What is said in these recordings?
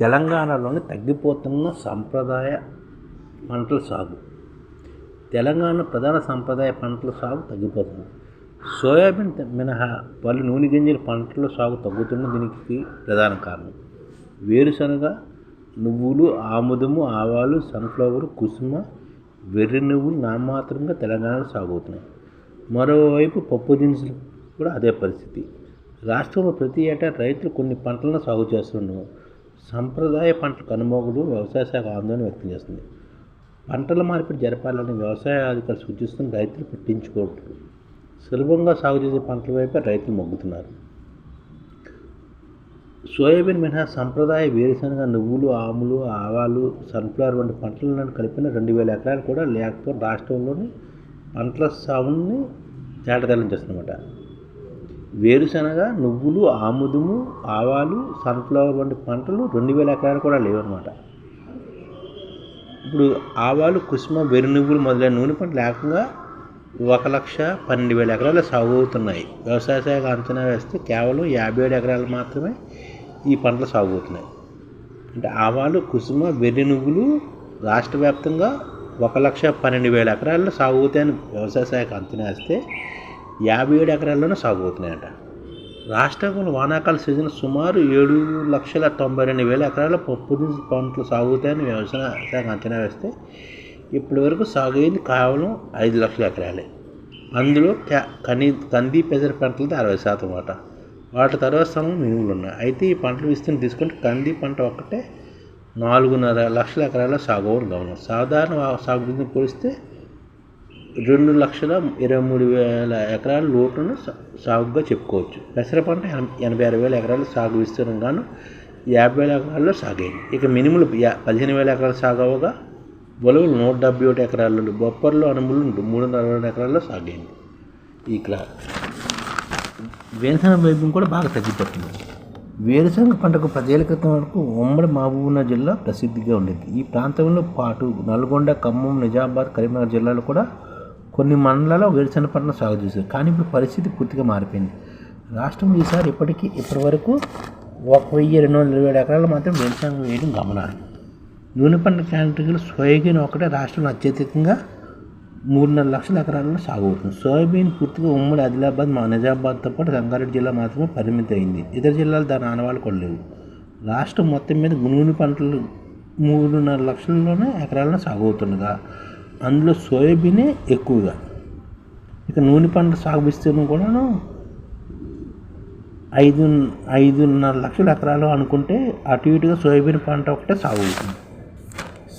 తెలంగాణలోని తగ్గిపోతున్న సంప్రదాయ పంటల సాగు. తెలంగాణ ప్రధాన సంప్రదాయ పంటల సాగు తగ్గిపోతుంది. సోయాబీన్ మినహా పలు నూనె గింజల పంటల సాగు తగ్గుతున్న దీనికి ప్రధాన కారణం వేరుశనగ నువ్వులు ఆముదము ఆవాలు సన్ఫ్లవర్ కుసుమ వెర్రి నువ్వులు నామాత్రంగా తెలంగాణలో సాగు అవుతున్నాయి మరోవైపు పప్పు దినుసులు కూడా అదే పరిస్థితి. రాష్ట్రంలో ప్రతి ఏటా రైతులు కొన్ని పంటలను సాగు చేస్తున్నారు సంప్రదాయ పంటల కనుమోగుడు వ్యవసాయ శాఖ ఆందోళన వ్యక్తం చేస్తుంది. పంటల మార్పిడి జరపాలని వ్యవసాయ అధికారులు సూచిస్తున్న రైతులు పట్టించుకోవట్లేదు సులభంగా సాగు చేసే పంటల వైపే రైతులు మొగ్గుతున్నారు. సోయాబీన్ మినహా సంప్రదాయ వేరుశనగ నువ్వులు ఆములు ఆవాలు సన్ఫ్లవర్ వంటి పంటలను కలిపిన రెండు వేల ఎకరాలు కూడా లేకపోతే రాష్ట్రంలోని పంటల సాగుని తేటతెల్లం చేస్తుందన్నమాట. వేరుశనగ నువ్వులు ఆముదము ఆవాలు సన్ఫ్లవర్ వంటి పంటలు రెండు వేల ఎకరాలు కూడా లేవన్నమాట. ఇప్పుడు ఆవాలు కుసుమ వెరు నువ్వులు మొదలైన నూనె పంటలు ఏకంగా ఒక లక్ష పన్నెండు వేల ఎకరాలు సాగు అవుతున్నాయి వ్యవసాయ శాఖ అంచనా వేస్తే కేవలం యాభై ఏడు ఎకరాలు మాత్రమే ఈ పంటలు సాగు అవుతున్నాయి అంటే ఆవాలు కుసుమ వెర్రి నువ్వులు రాష్ట్ర వ్యాప్తంగా ఒక లక్ష పన్నెండు వేల ఎకరాల్లో సాగు అవుతాయని వ్యవసాయ శాఖ అంచనా వేస్తే యాభై ఏడు ఎకరాల్లోనే సాగు అవుతున్నాయంట. రాష్ట్రంలో వానాకాల సీజన్ సుమారు ఏడు లక్షల తొంభై రెండు వేల ఎకరాల పప్పు నుంచి పంటలు సాగుతాయని వ్యవసాయ శాఖ అంచనా వేస్తే ఇప్పటి వరకు సాగు అయింది కేవలం ఐదు లక్షల ఎకరాలే. అందులో కని కంది పెసర పంటలతో అరవై శాతం వాట వాటి తర్వాత స్థానం మినుములు ఉన్నాయి. అయితే ఈ పంటలు విస్తీర్ణం తీసుకుంటే కంది పంట ఒక్కటే నాలుగున్నర లక్షల ఎకరాల సాగు అవ్వడం గమనం. సాధారణ సాగు పోలిస్తే రెండు లక్షల ఇరవై మూడు వేల ఎకరాల లోటును సాగుగా చెప్పుకోవచ్చు. పెసర పంట ఎనభై ఆరు వేల ఎకరాలు సాగు విస్తీర్ణంగాను యాభై వేల ఎకరాల్లో సాగైంది. ఇక మినిములు పదిహేను వేల ఎకరాలు సాగవగా బొలవులు నూట డెబ్బై ఒకటి ఎకరాలు బొప్పర్లో అనుములు మూడు వందల అరవై ఎకరాల్లో సాగైంది. ఇక్కడ వేరుశనగ వైద్యం కూడా బాగా తగ్గిపోతుంది వేరుశనగ పంటకు పదేళ్ళ క్రితం వరకు ఉమ్మడి మహబూబ్నగర్ జిల్లా ప్రసిద్ధిగా ఉండేది. ఈ ప్రాంతంలో పాటు నల్గొండ ఖమ్మం నిజామాబాద్ కరీంనగర్ జిల్లాలో కూడా కొన్ని మండలాల్లో వేరుశెనగ పంటను సాగు చేశారు. కానీ ఇప్పుడు పరిస్థితి పూర్తిగా మారిపోయింది. రాష్ట్రం ఈసారి ఇప్పటికీ ఇప్పటి వరకు ఒక వెయ్యి రెండు వందల ఇరవై ఏడు ఎకరాలు మాత్రం వేరుశెనగ వేయడం గమనాలు నూనె పంట కేటగిరీలో సోయాబీన్ ఒకటే రాష్ట్రంలో అత్యధికంగా మూడున్నర లక్షల ఎకరాలలో సాగు అవుతుంది. సోయాబీన్ పూర్తిగా ఉమ్మడి ఆదిలాబాద్ మా నిజామాబాద్తో పాటు రంగారెడ్డి జిల్లా మాత్రమే పరిమితి అయింది. ఇతర జిల్లాలు దాని ఆనవాళ్ళు కూడా లేవు. రాష్ట్రం మొత్తం మీద నూనె పంటలు మూడున్నర లక్షల్లోనే ఎకరాలను సాగు అవుతుండగా అందులో సోయాబీనే ఎక్కువగా. ఇక నూనె పంట సాగు విస్తీర్ణం కూడాను ఐదు ఐదున్నర లక్షల ఎకరాలు అనుకుంటే అటు ఇటుగా సోయాబీన్ పంట ఒకటే సాగు అవుతుంది.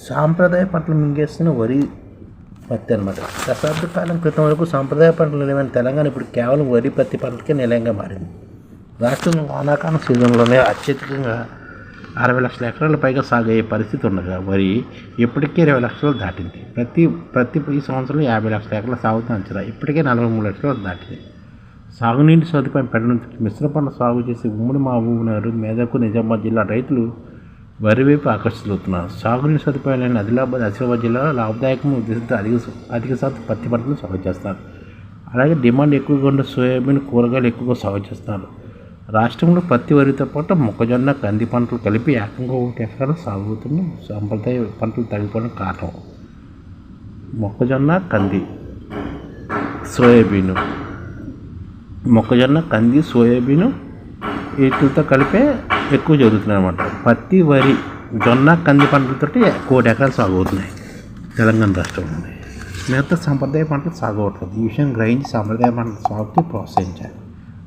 సాంప్రదాయ పంటలు మింగేస్తున్న వరి పత్తి అనమాట దశాబ్ద కాలం క్రితం వరకు సాంప్రదాయ పంటలు నిలవైన తెలంగాణ ఇప్పుడు కేవలం వరి పత్తి పంటలకే నిలయంగా మారింది. రాష్ట్రంలో వానాకాలం సీజన్లోనే అత్యధికంగా అరవై లక్షల ఎకరాల పైగా సాగు అయ్యే పరిస్థితి ఉండగా వరి ఇప్పటికే ఇరవై లక్షలు దాటింది. ప్రతి ప్రతి ఈ సంవత్సరం యాభై లక్షల ఎకరాల సాగుతూ అంచనా. ఇప్పటికే నలభై మూడు లక్షలు దాటింది. సాగునీటి సదుపాయం పెట్టడం మిశ్ర పంట సాగు చేసి ఉమ్మడి మహబూబ్నగర్ మేదకు నిజామాబాద్ జిల్లా రైతులు వరి వైపు ఆకర్షితులవుతున్నారు. సాగునీటి సదుపాయాలైన ఆదిలాబాద్ ఆసిఫాబాద్ జిల్లాలో లాభదాయకం ఉద్దేశంతో అధిక అధిక శాతం పత్తి పంటను సాగు చేస్తారు అలాగే డిమాండ్ ఎక్కువగా ఉన్న సోయాబీన్ కూరగాయలు ఎక్కువగా సాగు చేస్తున్నారు. రాష్ట్రంలో పత్తి వరితో పాటు మొక్కజొన్న కంది పంటలు కలిపి ఏకంగా ఒకటి ఎకరాలు సాగు అవుతున్న సాంప్రదాయ పంటలు తగ్గిపోవడం కారణం మొక్కజొన్న కంది సోయాబీను. మొక్కజొన్న కంది సోయాబీను వీటితో కలిపే ఎక్కువ జరుగుతున్నాయి అనమాట పత్తి వరి జొన్న కంది పంటలతోటి కోటి ఎకరాలు సాగు అవుతున్నాయి తెలంగాణ రాష్ట్రంలో మిగతా సాంప్రదాయ పంటలు సాగు అవట్లేదు ఈ విషయం గ్రహించి సాంప్రదాయ పంటలు సాగుతూ ప్రోత్సహించాలి.